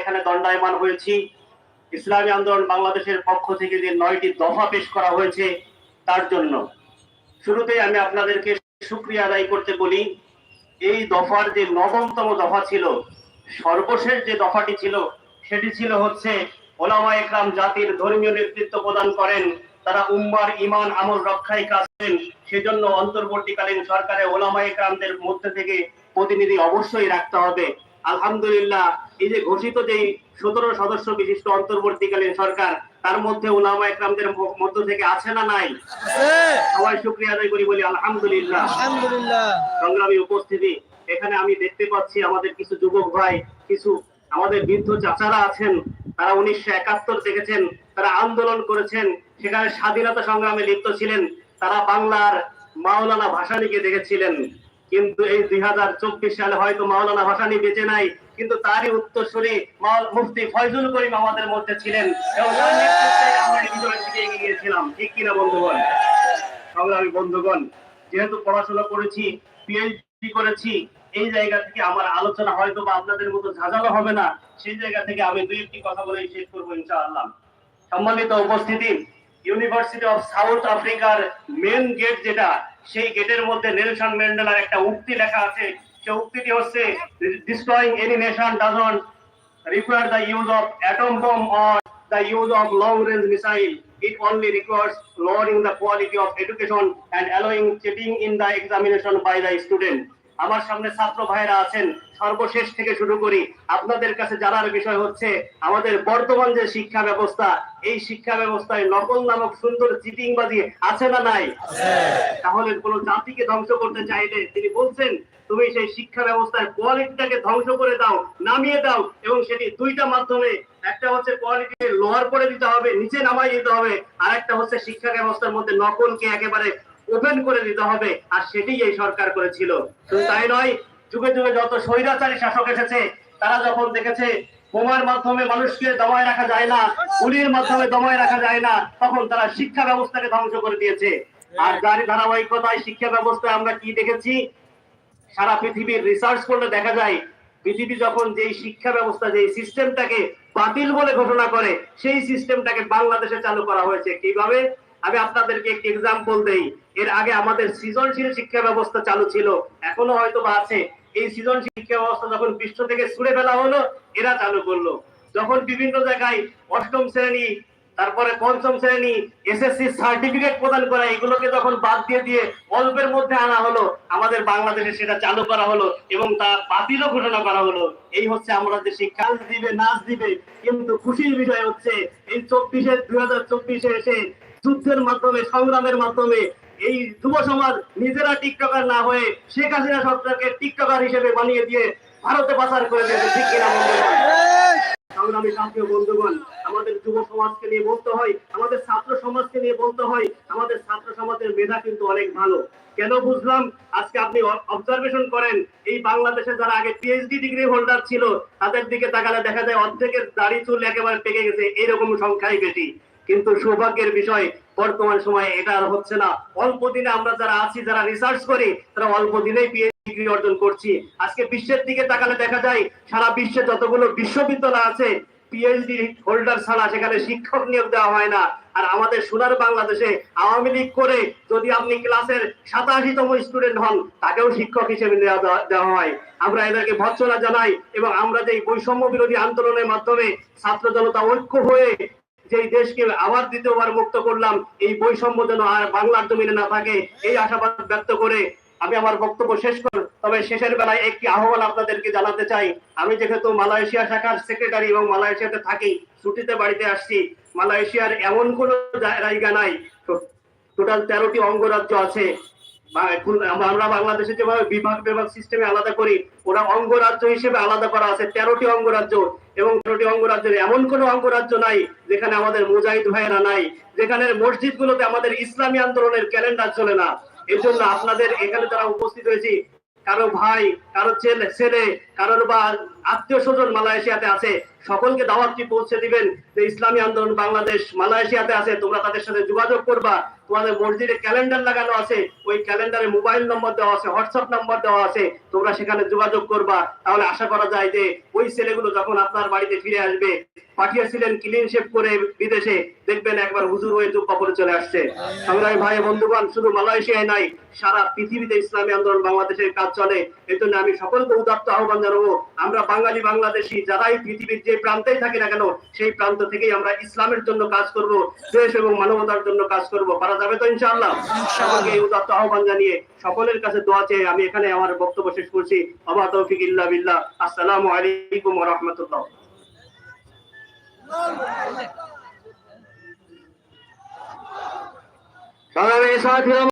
এখানে দণ্ডায়মান হয়েছি। ইসলামী আন্দোলন বাংলাদেশের পক্ষ থেকে যে নয়টি দফা পেশ করা হয়েছে, তার জন্য। শুরুতেই আমি আপনাদেরকে সুক্রিয়া আদায় করতে বলি, এই দফার যে নবমতম দফা ছিল, সর্বশেষ যে দফাটি ছিল, সেটি ছিল হচ্ছে ওলামা একরাম জাতির ধর্মীয় নেতৃত্ব প্রদান করেন, তারা উম্মার ইমান আমল রক্ষায় কাজ করেন, সেজন্য অন্তর্বর্তীকালীন সরকারে ওলামা একরামদের মধ্যে থেকে প্রতিনিধি অবশ্যই রাখতে হবে। আলহামদুলিল্লাহ এই যে ঘোষিত যে সতেরো সদস্য বিশিষ্ট অন্তর্বর্তীকালীন সরকার তার মধ্যে ওলামা একরামদের মধ্য থেকে আছে না নাই? সবাই শুক্রিয়া আদায় করি বলি আলহামদুলিল্লাহ। আলহামদুলিল্লাহ। সংগ্রামী উপস্থিতি এখানে আমি দেখতে পাচ্ছি আমাদের কিছু যুবক ভাই কিছু আমাদের বৃদ্ধ চাচারা আছেন তারা উনিশশো একাত্তর দেখেছেন তারা আন্দোলন করেছেন সেখানে স্বাধীনতা সংগ্রামে লিপ্ত ছিলেন তারা বাংলার মাওলানা ভাসানীকে দেখেছিলেন। কিন্তু এই দুই হাজার চব্বিশ সালে হয়তো মাওলানা ভাসানী বেঁচে নাই, কিন্তু তারই উত্তরসূরি মাওল- মুফতি ফয়জুল করিম আমাদের মধ্যে ছিলেন। গিয়েছিলাম। ঠিক কিনা, বন্ধুগণ? সংগ্রামী বন্ধুগণ, যেহেতু পড়াশোনা করেছি পিএইচডি করেছি, এই জায়গা থেকে আমার আলোচনা হয়তো বা আপনাদের মতো ঝাঁঝালো হবে না। সেই জায়গা থেকে আমি দুই একটি কথা বলে শেষ করব ইনশাআল্লাহ। সম্মানিত উপস্থিতি ইউনিভার্সিটি অফ সাউথ আফ্রিকার মেন গেট যেটা, সেই গেটের মধ্যে নেলসন ম্যান্ডেলার একটা উক্তি লেখা আছে। সেই উক্তিটি হচ্ছে destroying any nation doesn't require the use of atom bomb or the use of long range missile it only requires lowering the quality of education and allowing cheating in the examination by the student আমার সামনে ছাত্র ভাইরা আছেন সর্বশেষ থেকে শুরু করি। আপনাদের কাছে জানার বিষয় হচ্ছে আমাদের বর্তমান যে শিক্ষা ব্যবস্থা এই শিক্ষা ব্যবস্থায় নকল নামক সুন্দর চিটিংবাজি আছে না নাই? তাহলে কোন জাতিকে ধ্বংস করতে চাইলে তিনি বলছেন তুমি সেই শিক্ষা ব্যবস্থার কোয়ালিটিটাকে ধ্বংস করে দাও নামিয়ে দাও এবং সেটি দুইটা মাধ্যমে একটা হচ্ছে কোয়ালিটি লোহার করে দিতে হবে নিচে নামাই দিতে হবে আর একটা হচ্ছে শিক্ষা ব্যবস্থার মধ্যে নকলকে একেবারে ওপেন করে দিতে হবে আর সেটাই এই সরকার করেছিল। শুধু তাই নয় যুগে যুগে যত স্বৈরাচারী শাসক এসেছে তারা যখন দেখেছে বোমার মাধ্যমে মানুষকে দমায় রাখা যায় না গুলির মাধ্যমে দমায় রাখা যায় না তখন তারা শিক্ষা ব্যবস্থাকে ধ্বংস করে দিয়েছে। আর যার ধারাবাহিকতায় শিক্ষা ব্যবস্থায় আমরা কি দেখেছি সারা পৃথিবীর রিসার্চ করলে দেখা যায় পৃথিবী যখন যেই শিক্ষা ব্যবস্থা যেই সিস্টেমটাকে বাতিল বলে ঘোষণা করে সেই সিস্টেমটাকে বাংলাদেশে চালু করা হয়েছে। কীভাবে? আমি আপনাদেরকে একটি এক্সাম্পল দেই। এর আগে আমাদের সৃজনশীল শিক্ষা ব্যবস্থা চালু ছিল, এখনও হয়তো বা আছে। এই সৃজনশীল শিক্ষা ব্যবস্থা যখন বিশ্ব থেকে ছুড়ে ফেলা হলো, এরা চালু করল। যখন বিভিন্ন জায়গায় অষ্টম শ্রেণি, তারপরে পঞ্চম শ্রেণি এসএসসি সার্টিফিকেট প্রদান করা, এগুলোকে যখন বাদ দিয়ে দিয়ে অল্পের মধ্যে আনা হলো, আমাদের বাংলাদেশে সেটা চালু করা হলো এবং তার বাতিলও ঘোষণা করা হলো। এই হচ্ছে আমরা যে শিক্ষা দিবে, নাচ দিবে, কিন্তু খুশির বিষয় হচ্ছে, এই চব্বিশে দুই হাজার চব্বিশে এসে যুদ্ধের মাধ্যমে, সংগ্রামের মাধ্যমে এই যুব সমাজ নিজেরা টিকটকার না হয়ে শেখ হাসিনা সরকারকে টিকটকার হিসেবে বানিয়ে দিয়ে ভারতে পাচার করে দিয়েছে, ঠিক কিনা সংগ্রামী সাথীয় বন্ধুগণ, আমাদের যুব সমাজকে নিয়ে বলতে হয়, আমাদের ছাত্র সমাজকে নিয়ে বলতে হয়, আমাদের ছাত্র সমাজের মেধা কিন্তু অনেক ভালো। কেন বুঝলাম? আজকে আপনি অবজারভেশন করেন, এই বাংলাদেশে যারা আগে পিএইচডি ডিগ্রি হোল্ডার ছিল, তাদের দিকে তাকালে দেখা যায় অর্ধেকের দাড়ি চুল একেবারে পেকে গেছে, এইরকম সংখ্যাই বেশি। কিন্তু সৌভাগ্যের বিষয়, বর্তমান সময়ে এটা আর হচ্ছে না। অল্প দিনে আমরা যারা আছি, যারা রিসার্চ করি, তারা অল্প দিনেই ডিগ্রি অর্জন করছি। আজকে বিশ্বের দিকে তাকালে দেখা যায়, সারা বিশ্বে যতগুলো বিশ্ববিদ্যালয় আছে পিএইচডি হোল্ডার ছাড়া সেখানে শিক্ষক নিয়োগ দেওয়া হয় না। আর আমাদের সোনার বাংলাদেশে আওয়ামী লীগ করে যদি আপনি ক্লাসের সাতাশিতম স্টুডেন্ট হন, তাকেও শিক্ষক হিসেবে দেওয়া হয়। আমরা এদেরকে ভৎসনা জানাই এবং আমরা যে বৈষম্য বিরোধী আন্দোলনের মাধ্যমে ছাত্র জনতা ঐক্য হয়ে যেই দেশকে আবার দ্বিতীয়বার মুক্ত করলাম, এই বৈষম্য যেন আর বাংলার জমিনে না থাকে, এই আশাবাদ ব্যক্ত করে আমি আমার বক্তব্য শেষ কর, তবে শেষের বেলায় একটি আহ্বান আপনাদেরকে জানাতে চাই। আমি যেহেতু মালয়েশিয়া শাখার সেক্রেটারি এবং মালয়েশিয়াতে থাকি, ছুটিতে বাড়িতে আসছি, মালয়েশিয়ার এমন কোন জায়গা নাই। টোটাল তেরোটি অঙ্গরাজ্য আছে। আমরা বাংলাদেশে যেভাবে বিভাগ বিভাগ সিস্টেমে আলাদা করি, ওরা অঙ্গরাজ্য হিসেবে আলাদা করা আছে, তেরোটি অঙ্গরাজ্য। এবং তেরোটি অঙ্গরাজ্যের এমন কোন অঙ্গরাজ্য নাই, যেখানে আমাদের মুজাহিদ ভাইয়েরা নাই যেখানে মসজিদ গুলোতে আমাদের ইসলামী আন্দোলনের ক্যালেন্ডার চলে না। এই জন্য আপনাদের এখানে যারা উপস্থিত হয়েছি, কারও ভাই, কারও ছেলে ছেলে, কারোর বা আত্মীয় স্বজন মালয়েশিয়াতে আছে, সকলকে দাওয়াতটি পৌঁছে দিবেন? যে ইসলামী আন্দোলন বাংলাদেশ মালয়েশিয়াতে আছে, তোমরা তাদের সাথে যোগাযোগ করবা। তোমাদের মসজিদে ক্যালেন্ডার লাগানো আছে, ওই ক্যালেন্ডারে মোবাইল নম্বর দেওয়া আছে, হোয়াটসঅ্যাপ নম্বর দেওয়া আছে, তোমরা সেখানে যোগাযোগ করবা। তাহলে আশা করা যায় যে ওই ছেলেগুলো যখন আপনার বাড়িতে ফিরে আসবে, পাঠিয়েছিলেন ক্লিন শেপ করে বিদেশে, দেখবেন একবার হুজুর হয়ে চুপ করে চলে আসছে। সংগ্রামী ভাই বন্ধুগণ, শুধু মালয়েশিয়ায় নাই সারা পৃথিবীতে ইসলামী আন্দোলন বাংলাদেশের কাজ চলে। এই জন্য আমি সকলকে উদাত্ত আহ্বান জানাব, আমরা বাঙালি বাংলাদেশি যারাই পৃথিবীর যে প্রান্তেই থাকি না কেন সেই প্রান্ত থেকেই আমরা ইসলামের জন্য কাজ করব দেশ এবং মানবতার জন্য কাজ করব। পারা যাবে তো ইনশাআল্লাহ? সকলকে এই উদাত্ত আহ্বান জানিয়ে সকলের কাছে দোয়া চেয়ে আমি এখানে আমার বক্তব্য শেষ করছি। আবা তৌফিক ইল্লা বিল্লাহ। আসসালামু আলাইকুম ওয়া রাহমাতুল্লাহ। সংগ্রামী সাথী